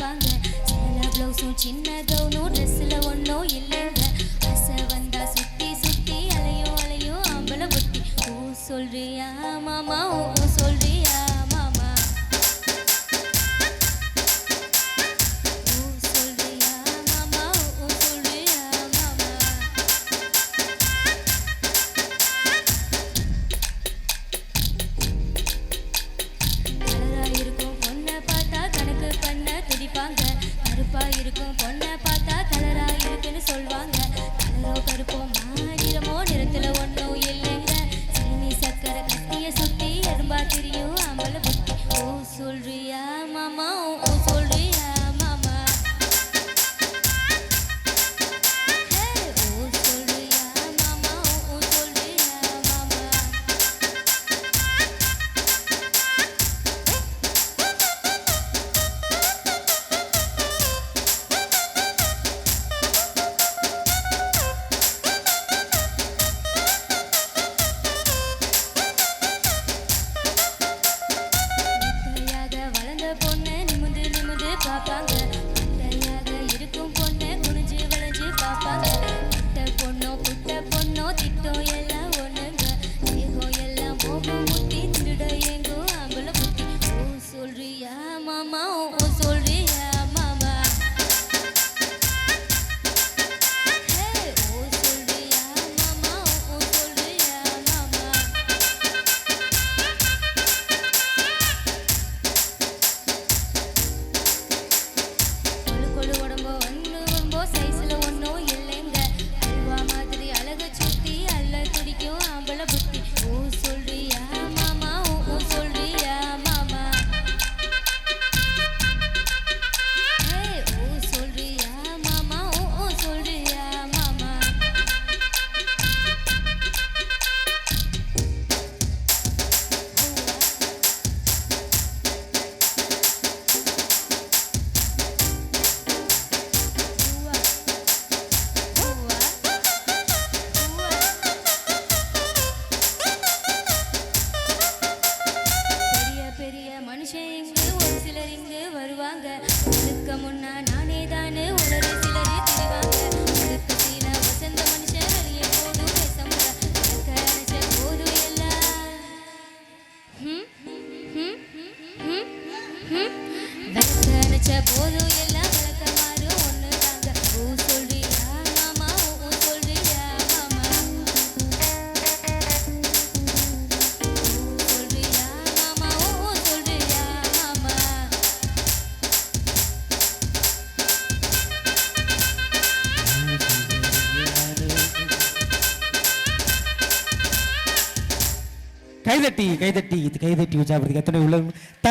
பார்ப்பாங்க. சேலை ப்ளவுஸும் சின்னதோ ட்ரெஸ்ஸில் ஒன்றும் இல்லைங்க. ஆசை வந்தா சுற்றி சொல்வாங்க. கலரோ கருப்போ மாறிடமோ நிறத்துல ஒன்றும் இல்லைங்க. சீனி சக்கரை கட்டிய சுத்தி எறும்பா திரி bastante. மனுஷன் ஒரு சிலர் இங்கு வருவாங்க. அதுக்கு முன்னா நானே தானே உலக சிலர் தெரிவாங்க வசந்த மனுஷன் வெளியே போடும் பேச போதும் எல்லாம். போதும் எல்லாம் கைதட்டி கைதட்டி கைதட்டி சாப்பிடுறதுக்கு எத்தனை உள்ள